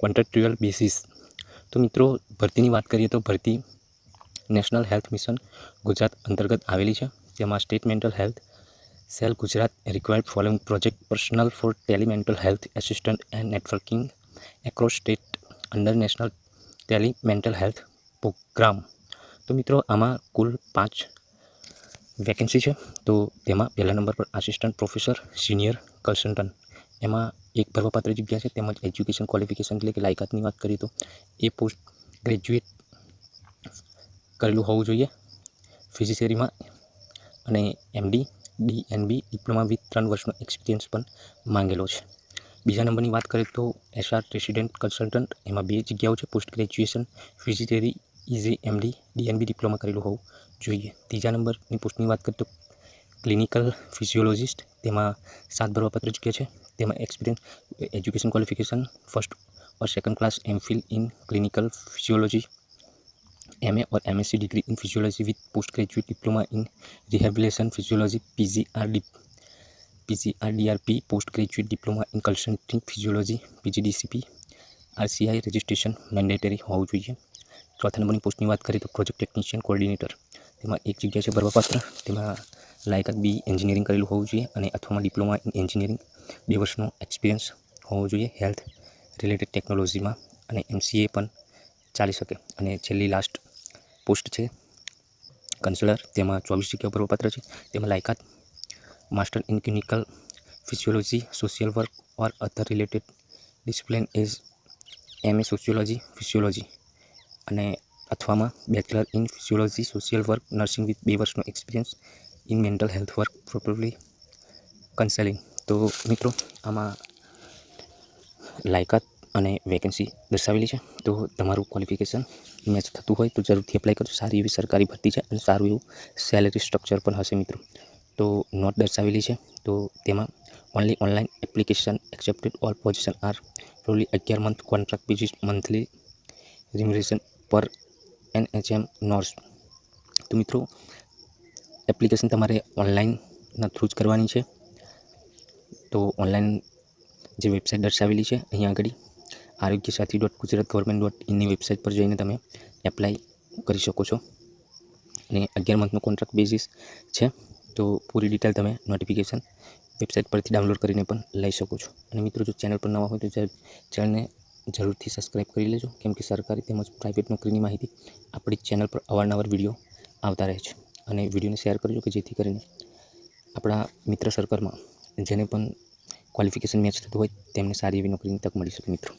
contractual basis તો મિત્રો, ભરતીની વાત કરીએ તો ભરતી નેશનલ હેલ્થ મિશન ગુજરાત અંતર્ગત આવેલી છે. જેમાં state mental health cell Gujarat required following project personal for tele mental health assistant and networking across state under national tele mental health programme તો મિત્રો, આમાં કુલ પાંચ વેકેન્સી છે. તો તેમાં પહેલા નંબર પર આસિસ્ટન્ટ પ્રોફેસર સિનિયર કન્સલ્ટન્ટ એમાં એક ભરવાપાત્ર જગ્યા છે, તેમજ એજ્યુકેશન ક્વોલિફિકેશન એટલે કે લાયકાતની વાત કરીએ તો, એ પોસ્ટ ગ્રેજ્યુએટ કરેલું હોવું જોઈએ. ફિઝિશિયરીમાં અને એમડી ડીએનબી ડિપ્લોમા વિથ ત્રણ વર્ષનો એક્સપિરિયન્સ પણ માંગેલો છે. બીજા નંબરની વાત કરીએ તો એસઆર રેસિડેન્ટ કન્સલ્ટન્ટ એમાં બે જગ્યાઓ છે પોસ્ટ ગ્રેજ્યુએશન ફિઝિશિયરી ઇઝી એમડી ડીએનબી ડિપ્લોમા કરેલું હોવું જોઈએ. ત્રીજા નંબરની પોસ્ટની વાત કરીએ તો ક્લિનિકલ ફિઝિયોલોજિસ્ટ તેમાં સાત ભરવાપત્ર ચૂક્યા છે. તેમાં experience education qualification first or second class MPhil in clinical physiology MA or MSc degree in physiology with post graduate diploma in rehabilitation physiology PGR D PGRDRP post graduate diploma in consulting physiology PGDCP RCI registration mandatory હોવું જોઈએ. ચોથા નંબરની પોસ્ટની વાત કરીએ તો project technician coordinator તેમાં એક જગ્યા છે ભરવાપાત્ર. તેમાં લાયકાત બી એન્જિનિયરિંગ કરેલું હોવું જોઈએ અને અથવામાં ડિપ્લોમા ઇન એન્જિનિયરિંગ બે વર્ષનો એક્સપિરિયન્સ હોવો જોઈએ હેલ્થ રિલેટેડ ટેકનોલોજીમાં અને એમસીએ પણ ચાલી શકે. અને છેલ્લી લાસ્ટ પોસ્ટ છે કન્સલર તેમાં ચોવીસ જગ્યા ભરવાપાત્ર છે. તેમાં લાયકાત master in clinical physiology social work or other related discipline as M A sociology physiology અને અથવામાં bachelor in physiology social work nursing with બે વર્ષનો experience in mental health work properly consulting તો મિત્રો, આમાં લાયકાત અને વેકેન્સી દર્શાવેલી છે. તો તમારું ક્વોલિફિકેશન મેચ થતું હોય તો જરૂરથી એપ્લાય કરજો. સારી એવી સરકારી ભરતી છે અને સારું એવું સેલેરી સ્ટ્રક્ચર પણ હશે મિત્રો. તો નોટ દર્શાવેલી છે. તો તેમાં only online application accepted all position are purely અગિયાર month contract basis monthly remuneration પર એન એચ એમ નોર્સ તો મિત્રો એપ્લિકેશન તમારે ઓનલાઈનના થ્રુ જ કરવાની છે. તો ઓનલાઈન જે વેબસાઇટ દર્શાવેલી છે, અહીંયા આગળ Arogya Sathi dot Gujarat government dot ઇનની website પર જઈને તમે એપ્લાય કરી શકો છો. અને અગિયાર મંથનો કોન્ટ્રાક્ટ બેઝિસ છે, તો પૂરી ડિટેલ તમે નોટિફિકેશન વેબસાઇટ પરથી ડાઉનલોડ કરીને પણ લઈ શકો છો. અને મિત્રો, જો ચેનલ પર નવા હોય તો ચેનલને જરૂરથી સબસ્ક્રાઈબ કરી લેજો. કેમ કે સરકારી તેમજ પ્રાઇવેટ નોકરીની માહિતી આપણી ચેનલ પર અવારનવાર વીડિયો આવતા રહે છે. અને વિડીયોને શેર કરજો કે જેથી કરીને આપણા મિત્ર સર્કલમાં જેને પણ ક્વોલિફિકેશન મેચ થતું હોય તેમને સારી એવી નોકરીની તક મળી શકે મિત્રો.